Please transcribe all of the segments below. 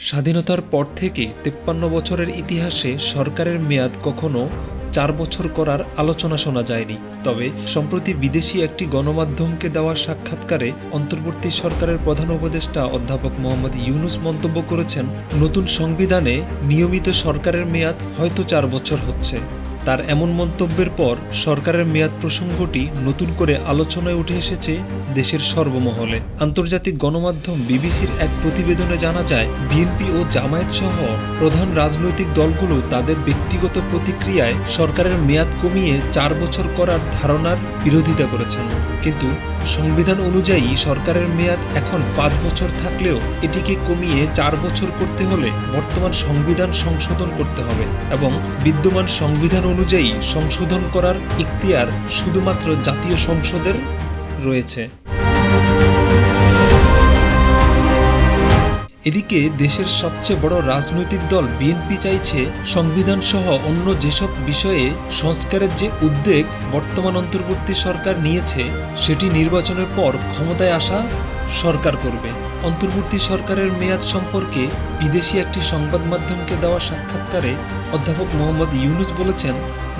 স্বাধীনতার পর থেকে তেপ্পান্ন বছরের ইতিহাসে সরকারের মেয়াদ কখনো চার বছর করার আলোচনা শোনা যায়নি। তবে সম্প্রতি বিদেশি একটি গণমাধ্যমকে দেওয়া সাক্ষাৎকারে অন্তর্বর্তী সরকারের প্রধান উপদেষ্টা অধ্যাপক মোহাম্মদ ইউনুস মন্তব্য করেছেন, নতুন সংবিধানে নিয়মিত সরকারের মেয়াদ হয়তো চার বছর হচ্ছে। তার এমন মন্তব্যের পর সরকারের মেয়াদ প্রসঙ্গটি নতুন করে আলোচনায় উঠে এসেছে দেশের সর্বমহলে। আন্তর্জাতিক গণমাধ্যম বিবিসির এক প্রতিবেদনে জানা যায়, বিএনপি ও জামায়াত সহ প্রধান রাজনৈতিক দলগুলো তাদের ব্যক্তিগত প্রতিক্রিয়ায় সরকারের মেয়াদ কমিয়ে চার বছর করার ধারণার বিরোধিতা করেছেন। কিন্তু সংবিধান অনুযায়ী সরকারের মেয়াদ এখন পাঁচ বছর থাকলেও এটিকে কমিয়ে চার বছর করতে হলে বর্তমান সংবিধান সংশোধন করতে হবে এবং বিদ্যমান সংবিধান অনুযায়ী সংশোধন করার ইখতিয়ার শুধুমাত্র জাতীয় সংসদের রয়েছে। এদিকে দেশের সবচেয়ে বড় রাজনৈতিক দল বিএনপি চাইছে সংবিধান সহ অন্য যেসব বিষয়ে সংস্কারের যে উদ্বেগ বর্তমান অন্তর্বর্তী সরকার নিয়েছে, সেটি নির্বাচনের পর ক্ষমতায় আসা সরকার করবে। অন্তর্বর্তী সরকারের মেয়াদ সম্পর্কে বিদেশি একটি সংবাদ মাধ্যমকে দেওয়া সাক্ষাৎকারে অধ্যাপক মোহাম্মদ ইউনুস বলেছেন,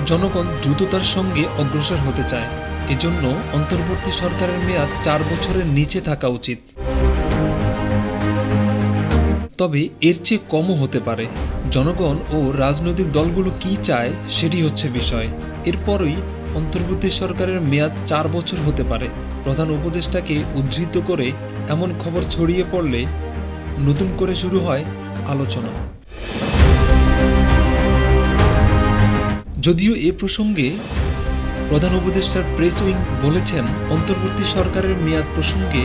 জনগণ দ্রুততার সঙ্গে অগ্রসর হতে চায়। এজন্য অন্তর্বর্তী সরকারের মেয়াদ চার বছরের নিচে থাকা উচিত। তবে এর চেয়ে কমও হতে পারে। জনগণ ও রাজনৈতিক দলগুলো কি চায় সেটি হচ্ছে বিষয়। এরপরই অন্তর্বর্তী সরকারের মেয়াদ চার বছর হতে পারে। প্রধান উপদেষ্টাকে উদ্ধৃত করে এমন খবর ছড়িয়ে পড়লে নতুন করে শুরু হয় আলোচনা। যদিও এ প্রসঙ্গে প্রধান উপদেষ্টার প্রেস উইং বলেছেন, অন্তর্বর্তী সরকারের মেয়াদ প্রসঙ্গে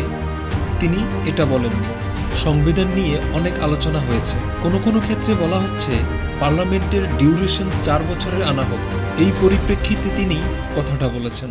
তিনি এটা বলেননি। সংবিধান নিয়ে অনেক আলোচনা হয়েছে। কোনো কোনো ক্ষেত্রে বলা হচ্ছে, পার্লামেন্টের ডিউরেশন চার বছরের আনা হোক। এই পরিপ্রেক্ষিতে তিনি কথাটা বলেছেন।